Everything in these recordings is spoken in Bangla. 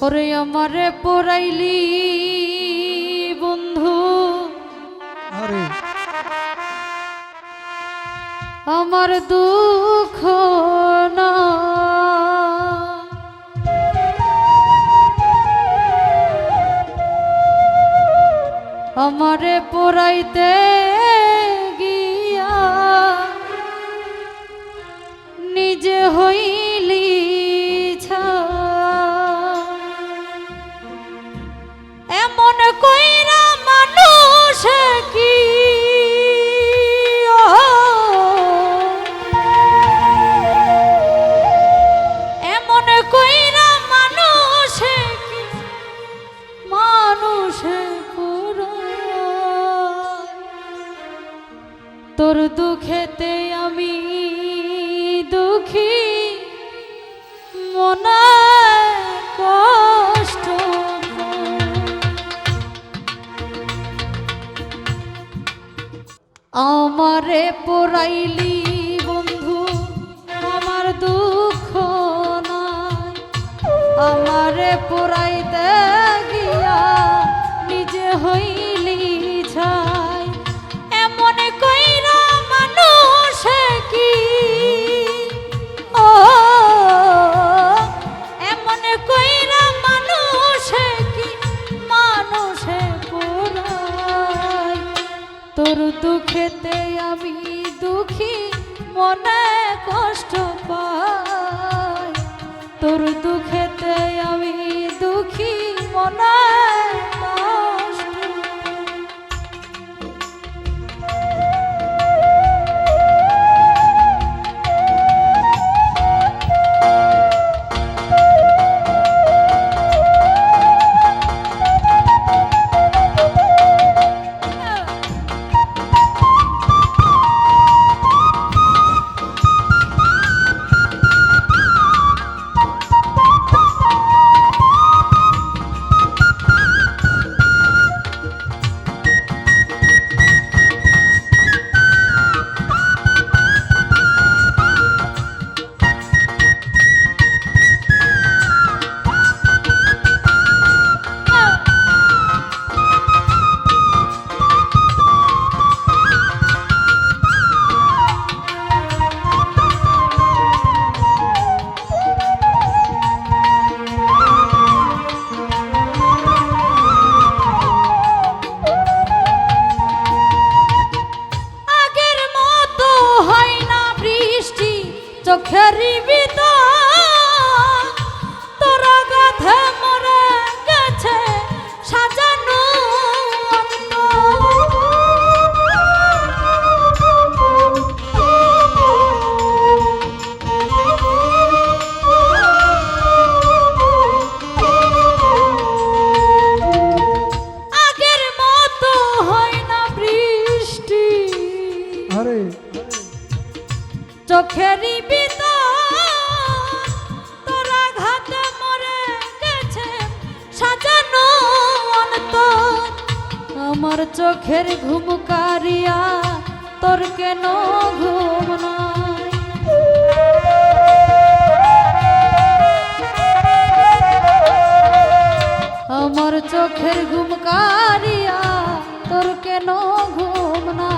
ওরে আমারে পড়াইলি বন্ধু। আরে। আমার দুঃখ না। আমারে পড়াইতে গিয়া নিজে হইলি মানুষ পড়াইলি দুঃখেতে আমি দুঃখী মনে কষ্ট পাই। তোর দুঃখেতে আমি দুঃখী চোখের আমার চোখের ঘুম কারিয়া তোর কেন ঘুম আমার চোখের ঘুম কারিয়া তোর কেন ঘুম নাই?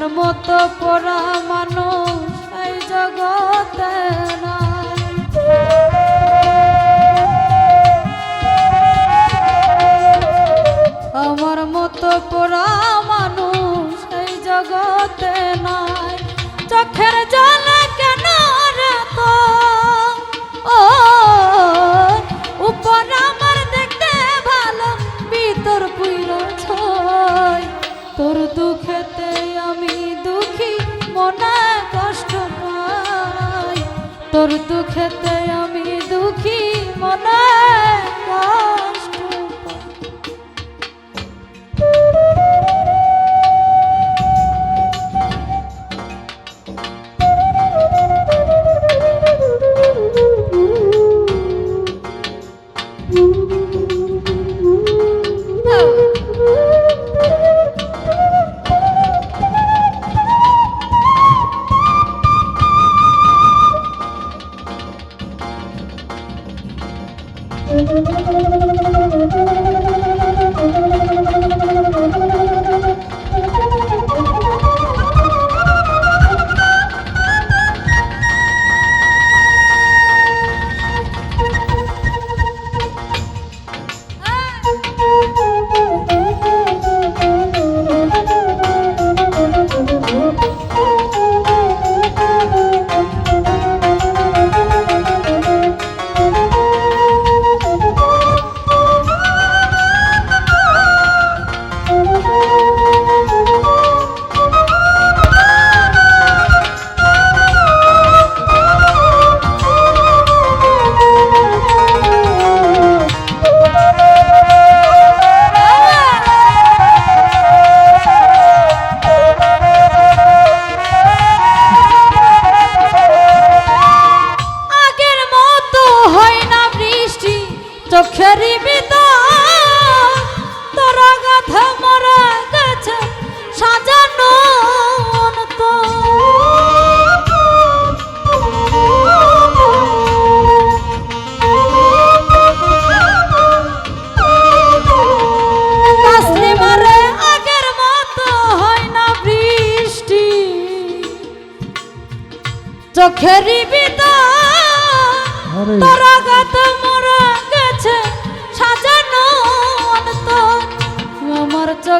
আমার মতো পড়া মানুষ এই জগতে নাই। আমার মতো পড়া মানুষ এই জগতে নাই।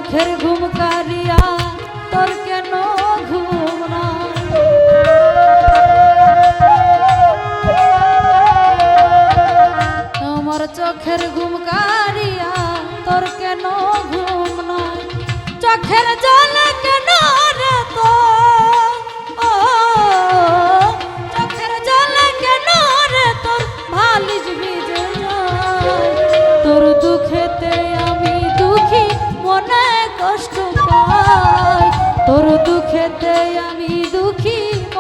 চোখের ঘুম কারিয়া, তোর কেন ঘুম না তোমার চোখের ঘুম কারিয়া, তোর কেন ঘুম না চোখের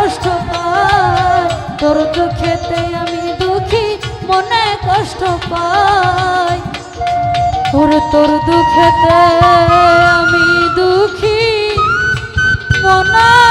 কষ্ট পায়। তোর খেতে আমি দুঃখী, মনে কষ্ট পায়। ওর তোর দুঃখেতে আমি দুঃখী, মনে